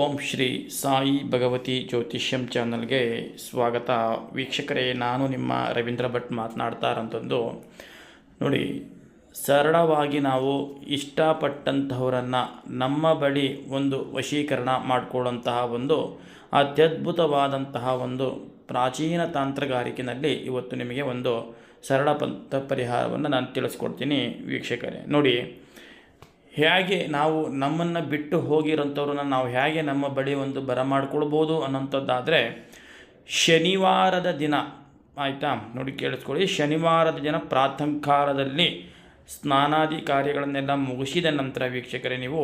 ಓಂ ಶ್ರೀ ಸಾಯಿ ಭಗವತಿ ಜ್ಯೋತಿಷ್ಯಂ ಚಾನಲ್ಗೆ ಸ್ವಾಗತ. ವೀಕ್ಷಕರೇ, ನಾನು ನಿಮ್ಮ ರವೀಂದ್ರ ಭಟ್ ಮಾತನಾಡ್ತಾ ಇರೋಂಥದ್ದು ನೋಡಿ, ಸರಳವಾಗಿ ನಾವು ಇಷ್ಟಪಟ್ಟಂತಹವರನ್ನು ನಮ್ಮ ಬಳಿ ಒಂದು ವಶೀಕರಣ ಮಾಡಿಕೊಳ್ಳುವಂತಹ ಒಂದು ಅತ್ಯದ್ಭುತವಾದಂತಹ ಒಂದು ಪ್ರಾಚೀನ ತಾಂತ್ರಗಾರಿಕೆಯಲ್ಲಿ ಇವತ್ತು ನಿಮಗೆ ಒಂದು ಸರಳ ಪಂಥ ಪರಿಹಾರವನ್ನು ನಾನು ತಿಳಿಸ್ಕೊಡ್ತೀನಿ ವೀಕ್ಷಕರೇ. ನೋಡಿ ಹೇಗೆ ನಾವು ನಮ್ಮನ್ನು ಬಿಟ್ಟು ಹೋಗಿರೋಂಥವ್ರನ್ನ ನಾವು ಹೇಗೆ ನಮ್ಮ ಬಳಿ ಒಂದು ಬರಮಾಡ್ಕೊಳ್ಬೋದು ಅನ್ನೋಂಥದ್ದಾದರೆ ಶನಿವಾರದ ದಿನ, ಆಯಿತಾ? ನೋಡಿ ಕೇಳಿಸ್ಕೊಳ್ಳಿ. ಶನಿವಾರದ ದಿನ ಪ್ರಾತಃಕಾಲದಲ್ಲಿ ಸ್ನಾನಾದಿ ಕಾರ್ಯಗಳನ್ನೆಲ್ಲ ಮುಗಿಸಿದ ನಂತರ ವೀಕ್ಷಕರೇ, ನೀವು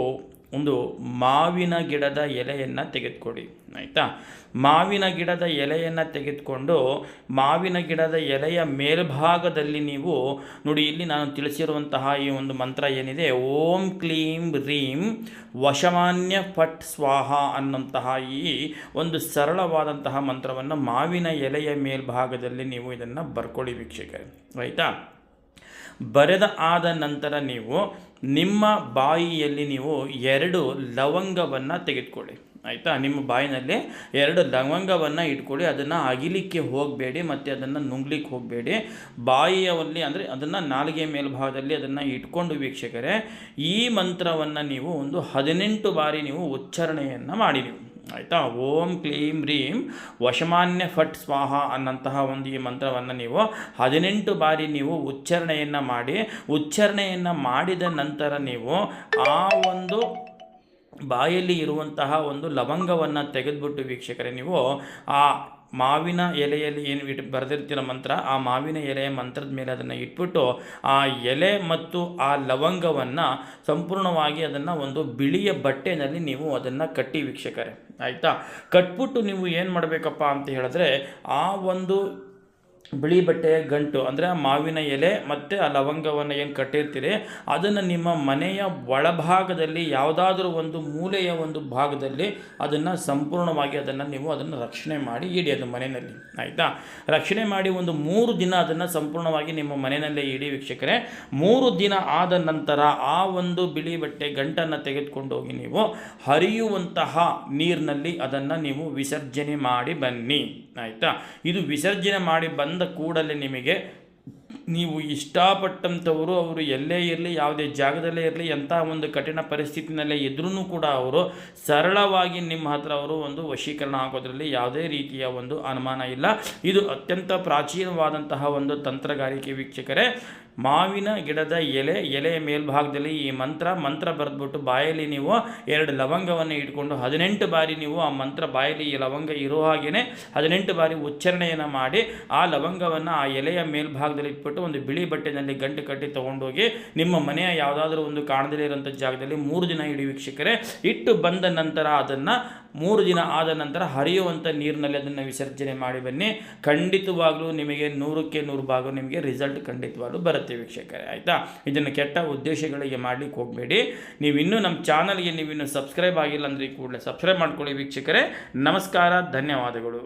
ಒಂದು ಮಾವಿನ ಗಿಡದ ಎಲೆಯನ್ನು ತೆಗೆದುಕೊಡಿ. ಆಯಿತಾ? ಮಾವಿನ ಗಿಡದ ಎಲೆಯನ್ನು ತೆಗೆದುಕೊಂಡು ಮಾವಿನ ಗಿಡದ ಎಲೆಯ ಮೇಲ್ಭಾಗದಲ್ಲಿ ನೀವು ನೋಡಿ, ಇಲ್ಲಿ ನಾನು ತಿಳಿಸಿರುವಂತಹ ಈ ಒಂದು ಮಂತ್ರ ಏನಿದೆ? ಓಂ ಕ್ಲೀಂ ರೀಂ ವಶಮಾನ್ಯ ಫಟ್ ಸ್ವಾಹ ಅನ್ನುವಂತಹ ಈ ಒಂದು ಸರಳವಾದಂತಹ ಮಂತ್ರವನ್ನು ಮಾವಿನ ಎಲೆಯ ಮೇಲ್ಭಾಗದಲ್ಲಿ ನೀವು ಇದನ್ನು ಬರ್ಕೊಳ್ಳಿ ವೀಕ್ಷಕರೇ. ಆಯಿತಾ? ಬರೆದ ಆದ ನಂತರ ನೀವು ನಿಮ್ಮ ಬಾಯಿಯಲ್ಲಿ ನೀವು ಎರಡು ಲವಂಗವನ್ನು ತೆಗೆದುಕೊಳ್ಳಿ. ಆಯಿತಾ? ನಿಮ್ಮ ಬಾಯಿನಲ್ಲಿ ಎರಡು ಲವಂಗವನ್ನು ಇಟ್ಕೊಳ್ಳಿ. ಅದನ್ನು ಅಗಿಲಿಕ್ಕೆ ಹೋಗಬೇಡಿ ಮತ್ತು ಅದನ್ನು ನುಂಗ್ಲಿಕ್ಕೆ ಹೋಗಬೇಡಿ. ಬಾಯಿಯಲ್ಲಿ ಅಂದರೆ ಅದನ್ನು ನಾಲಿಗೆ ಮೇಲ್ಭಾಗದಲ್ಲಿ ಅದನ್ನು ಇಟ್ಕೊಂಡು ವೀಕ್ಷಕರೇ, ಈ ಮಂತ್ರವನ್ನು ನೀವು ಒಂದು ಹದಿನೆಂಟು ಬಾರಿ ನೀವು ಉಚ್ಚಾರಣೆಯನ್ನು ಮಾಡಿ ನೀವು. ಆಯಿತಾ? ಓಂ ಕ್ಲೀಂ ರೀಂ ವಶಮಾನ್ಯ ಫಟ್ ಸ್ವಾಹ ಅನ್ನಂತಹ ಒಂದು ಈ ಮಂತ್ರವನ್ನು ನೀವು ಹದಿನೆಂಟು ಬಾರಿ ನೀವು ಉಚ್ಚಾರಣೆಯನ್ನು ಮಾಡಿ ಉಚ್ಚಾರಣೆಯನ್ನು ಮಾಡಿದ ನಂತರ ನೀವು ಆ ಒಂದು ಬಾಯಲ್ಲಿ ಇರುವಂತಹ ಒಂದು ಲವಂಗವನ್ನು ತೆಗೆದುಬಿಟ್ಟು ವೀಕ್ಷಕರೇ, ನೀವು ಆ ಮಾವಿನ ಎಲೆಯಲ್ಲಿ ಏನು ಇಟ್ ಬರೆದಿರ್ತೀರ ಮಂತ್ರ, ಆ ಮಾವಿನ ಎಲೆಯ ಮಂತ್ರದ ಮೇಲೆ ಅದನ್ನು ಇಟ್ಬಿಟ್ಟು ಆ ಎಲೆ ಮತ್ತು ಆ ಲವಂಗವನ್ನು ಸಂಪೂರ್ಣವಾಗಿ ಅದನ್ನು ಒಂದು ಬಿಳಿಯ ಬಟ್ಟೆನಲ್ಲಿ ನೀವು ಅದನ್ನು ಕಟ್ಟಿ ವೀಕ್ಷಕರೇ. ಆಯಿತಾ? ಕಟ್ಬಿಟ್ಟು ನೀವು ಏನು ಮಾಡಬೇಕಪ್ಪ ಅಂತ ಹೇಳಿದ್ರೆ, ಆ ಒಂದು ಬಿಳಿ ಬಟ್ಟೆಯ ಗಂಟು, ಅಂದರೆ ಮಾವಿನ ಎಲೆ ಮತ್ತು ಆ ಲವಂಗವನ್ನು ಏನು ಕಟ್ಟಿರ್ತೀರಿ, ಅದನ್ನು ನಿಮ್ಮ ಮನೆಯ ಒಳಭಾಗದಲ್ಲಿ ಯಾವುದಾದ್ರೂ ಒಂದು ಮೂಲೆಯ ಒಂದು ಭಾಗದಲ್ಲಿ ಅದನ್ನು ಸಂಪೂರ್ಣವಾಗಿ ಅದನ್ನು ನೀವು ಅದನ್ನು ರಕ್ಷಣೆ ಮಾಡಿ ಇಡಿ ಅದು ಮನೆಯಲ್ಲಿ. ಆಯಿತಾ? ರಕ್ಷಣೆ ಮಾಡಿ ಒಂದು ಮೂರು ದಿನ ಅದನ್ನು ಸಂಪೂರ್ಣವಾಗಿ ನಿಮ್ಮ ಮನೆಯಲ್ಲೇ ಇಡಿ ವೀಕ್ಷಕರೇ. ಮೂರು ದಿನ ಆದ ನಂತರ ಆ ಒಂದು ಬಿಳಿ ಬಟ್ಟೆ ಗಂಟನ್ನು ತೆಗೆದುಕೊಂಡು ಹೋಗಿ ನೀವು ಹರಿಯುವಂತಹ ನೀರಿನಲ್ಲಿ ಅದನ್ನು ನೀವು ವಿಸರ್ಜನೆ ಮಾಡಿ ಬನ್ನಿ. ಆಯಿತಾ? ಇದು ವಿಸರ್ಜನೆ ಮಾಡಿ ಬಂದ ಕೂಡಲೇ ನಿಮಗೆ ನೀವು ಇಷ್ಟಪಟ್ಟಂಥವರು, ಅವರು ಎಲ್ಲೇ ಇರಲಿ, ಯಾವುದೇ ಜಾಗದಲ್ಲೇ ಇರಲಿ, ಎಂಥ ಒಂದು ಕಠಿಣ ಪರಿಸ್ಥಿತಿನಲ್ಲೇ ಇದ್ರೂ ಕೂಡ ಅವರು ಸರಳವಾಗಿ ನಿಮ್ಮ ಹತ್ರ ಅವರು ಒಂದು ವಶೀಕರಣ ಆಗೋದ್ರಲ್ಲಿ ಯಾವುದೇ ರೀತಿಯ ಒಂದು ಅನುಮಾನ ಇಲ್ಲ. ಇದು ಅತ್ಯಂತ ಪ್ರಾಚೀನವಾದಂತಹ ಒಂದು ತಂತ್ರಗಾರಿಕೆ ವೀಕ್ಷಕರೇ. ಮಾವಿನ ಗಿಡದ ಎಲೆ, ಎಲೆಯ ಮೇಲ್ಭಾಗದಲ್ಲಿ ಈ ಮಂತ್ರ ಮಂತ್ರ ಬರೆದ್ಬಿಟ್ಟು ಬಾಯಲ್ಲಿ ನೀವು ಎರಡು ಲವಂಗವನ್ನು ಇಟ್ಕೊಂಡು ಹದಿನೆಂಟು ಬಾರಿ ನೀವು ಆ ಮಂತ್ರ ಬಾಯಲ್ಲಿ ಈ ಲವಂಗ ಇರೋ ಹಾಗೆಯೇ ಹದಿನೆಂಟು ಬಾರಿ ಉಚ್ಚಾರಣೆಯನ್ನು ಮಾಡಿ ಆ ಲವಂಗವನ್ನು ಆ ಎಲೆಯ ಮೇಲ್ಭಾಗದಲ್ಲಿ ಇಟ್ಬಿಟ್ಟು ಒಂದು ಬಿಳಿ ಬಟ್ಟೆನಲ್ಲಿ ಗಂಟು ಕಟ್ಟಿ ತೊಗೊಂಡೋಗಿ ನಿಮ್ಮ ಮನೆಯ ಯಾವುದಾದ್ರೂ ಒಂದು ಕಾಣದಲ್ಲೇ ಇರೋಂಥ ಜಾಗದಲ್ಲಿ ಮೂರು ದಿನ ಇಡಿ ವೀಕ್ಷಕರೇ. ಇಟ್ಟು ಬಂದ ನಂತರ ಅದನ್ನು ಮೂರು ದಿನ ಆದ ನಂತರ ಹರಿಯುವಂಥ ನೀರಿನಲ್ಲಿ ಅದನ್ನು ವಿಸರ್ಜನೆ ಮಾಡಿ ಬನ್ನಿ. ಖಂಡಿತವಾಗಲೂ ನಿಮಗೆ ನೂರಕ್ಕೆ ನೂರು ಭಾಗ ನಿಮಗೆ ರಿಸಲ್ಟ್ ಖಂಡಿತವಾಗಲೂ ಬರುತ್ತೆ ವೀಕ್ಷಕರೇ, ಆಯಿತಾ? ಇದನ್ನು ಕೆಟ್ಟ ಉದ್ದೇಶಗಳಿಗೆ ಮಾಡಲಿಕ್ಕೆ ಹೋಗಬೇಡಿ. ನೀವು ಇನ್ನೂ ನಮ್ಮ ಚಾನಲ್ಗೆ ನೀವು ಇನ್ನೂ ಸಬ್ಸ್ಕ್ರೈಬ್ ಆಗಿಲ್ಲ ಅಂದರೆ ಕೂಡಲೇ ಸಬ್ಸ್ಕ್ರೈಬ್ ಮಾಡ್ಕೊಳ್ಳಿ ವೀಕ್ಷಕರೇ. ನಮಸ್ಕಾರ, ಧನ್ಯವಾದಗಳು.